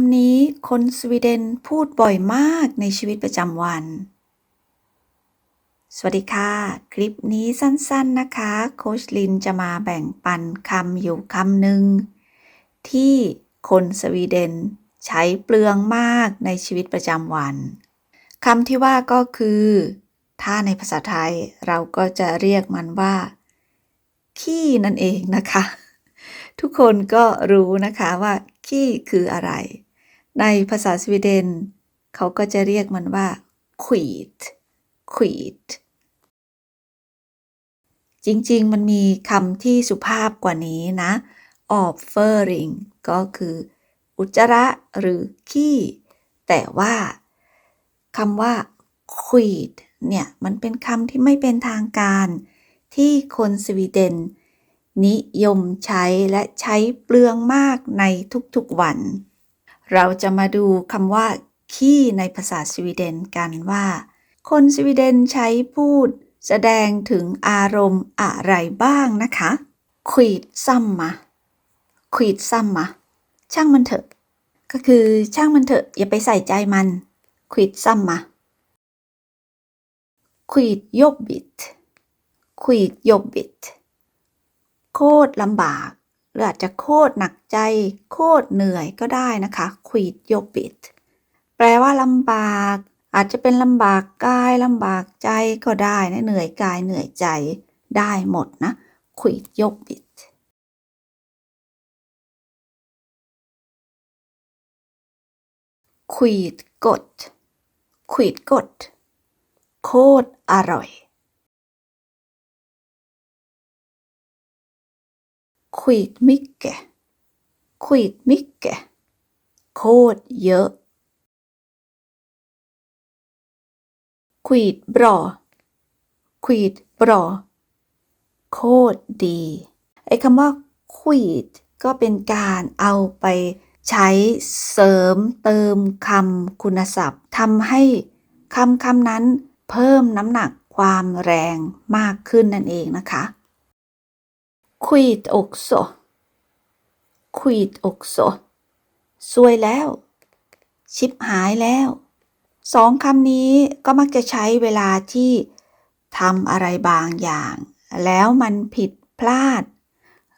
ำนี้คนสวีเดนพูดบ่อยมากในชีวิตประจำวัน สวัสดีค่ะ คลิปนี้สั้นๆนะคะ โคชลินจะมาแบ่งปันคำอยู่คำหนึ่งที่คนสวีเดนใช้เปลืองมากในชีวิตประจำวันคำที่ว่าก็คือ ถ้าในภาษาไทยเราก็จะเรียกมันว่า ขี้นั่นเองนะคะ ทุกคนก็รู้นะคะว่า ขี้คืออะไร ในภาษาสวีเดน เขาก็จะเรียกมันว่า skit skit จริง ๆ มันมีคำที่สุภาพกว่านี้นะ offering ก็คือ อุจจาระหรือขี้ แต่ว่าคำว่า skit เนี่ย มันเป็นคำที่ไม่เป็นทางการที่คนสวีเดน นิยมใช้และใช้เปลืองมากในทุกๆวัน เราจะมาดูคำว่า ขี้ในภาษาสวีเดนกันว่า คนสวีเดนใช้พูด แสดงถึงอารมณ์อะไรบ้างนะคะควีดซัมมาควีดซัมมาช่างมันเถอะ ก็คือช่างมันเถอะ อย่าไปใส่ใจมันควีดซัมมาควีดยบบิดควีดยบบิด โคตรลำบาก หรืออาจจะโคตรหนักใจ โคตรเหนื่อยก็ได้นะคะควีดยบบิดแปลว่าลำบาก อาจจะเป็นลำบากกายลำบากใจก็ได้นะเหนื่อยกายเหนื่อยใจได้หมดนะควีดยบบิดควีดกดควีดกด โคตรอร่อย skit mycket skit mycket โคตรเยอะ skit bra skit bra โคตรดี ไอ้คำว่า skit ก็เป็นการเอาไปใช้เสริมเติมคำคุณศัพท์ทำให้คำคำนั้นเพิ่มน้ำหนักความแรงมากขึ้นนั่นเองนะคะ skit också skit också ซวยแล้ว ชิบหายแล้ว สองคำนี้ก็มักจะใช้เวลาที่ทำอะไรบางอย่าง แล้วมันผิดพลาด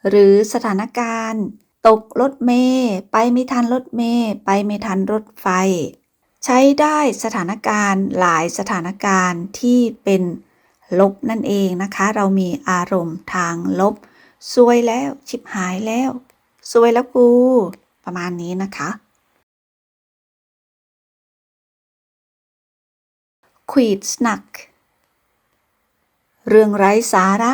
หรือสถานการณ์ ตกรถเมย์ไปไม่ทันรถเมย์ไปไม่ทันรถไฟ ใช้ได้สถานการณ์หลายสถานการณ์ที่เป็นลบนั่นเองนะคะ เรามีอารมณ์ทางลบ ซวยแล้ว ชิบหายแล้ว ซวยแล้วกู ประมาณนี้นะคะ ควีดสนัก เรื่องไร้สาระ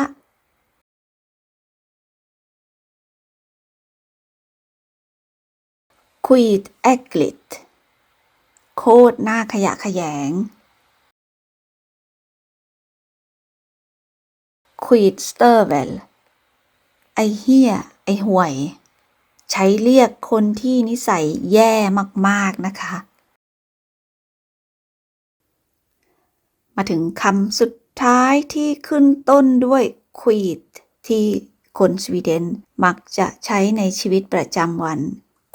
ควีดแอกลิต โคตรหน้าขยะขยง ควีดสเตอร์เวล ไอเฮียไอห่วย ใช้เรียกคนที่นิสัยแย่มาก ๆ นะคะ มาถึงคำสุดท้ายที่ขึ้นต้นด้วยควีดที่คนสวีเดนมักจะใช้ในชีวิตประจำวัน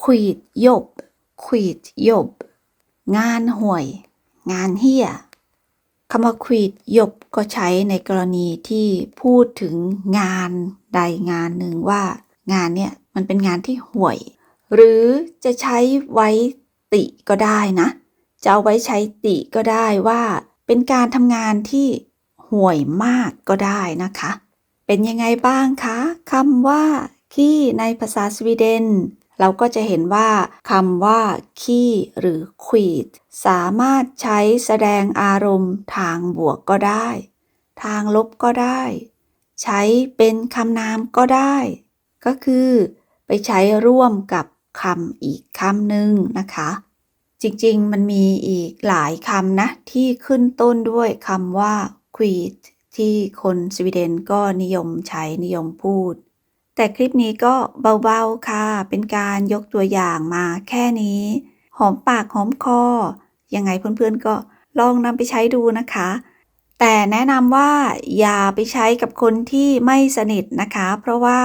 ควีดยบควีดยบ งานห่วย งานเฮีย คำว่าควีดยบก็ใช้ในกรณีที่พูดถึงงานใดงานหนึ่งว่า งานเนี่ยมันเป็นงานที่ห่วย หรือจะใช้ไว้ติก็ได้นะ จะเอาไว้ใช้ติก็ได้ว่า เป็นการทำงานที่ห่วยมากก็ได้นะคะ เป็นยังไงบ้างคะคำว่าขี้ในภาษาสวีเดน เราก็จะเห็นว่าคำว่า ขี้หรือควีดสามารถใช้แสดงอารมณ์ทางบวกก็ได้ ทางลบก็ได้ ใช้เป็นคำนามก็ได้ ก็คือ ไปใช้ร่วมกับคำอีกคำหนึ่งนะคะ จริงๆ มันมีอีกหลายคำนะ ที่ขึ้นต้นด้วยคำว่าควีดที่คนสวีเดนก็นิยมใช้นิยมพูด แต่คลิปนี้ก็เบาๆค่ะ เป็นการยกตัวอย่างมาแค่นี้ หอมปากหอมคอ ยังไงเพื่อนๆก็ลองนำไปใช้ดูนะคะ แต่แนะนำว่าอย่าไปใช้กับคนที่ไม่สนิทนะคะ เพราะว่า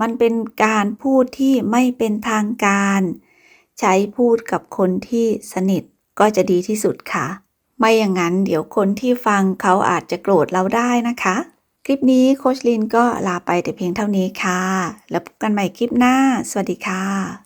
มันเป็นการพูดที่ไม่เป็นทางการ ใช้พูดกับคนที่สนิทก็จะดีที่สุดค่ะ ไม่อย่างนั้นเดี๋ยวคนที่ฟังเขาอาจจะโกรธเราได้นะคะ คลิปนี้โคชลินก็ลาไปแต่เพียงเท่านี้ค่ะ แล้วพบกันใหม่คลิปหน้า สวัสดีค่ะ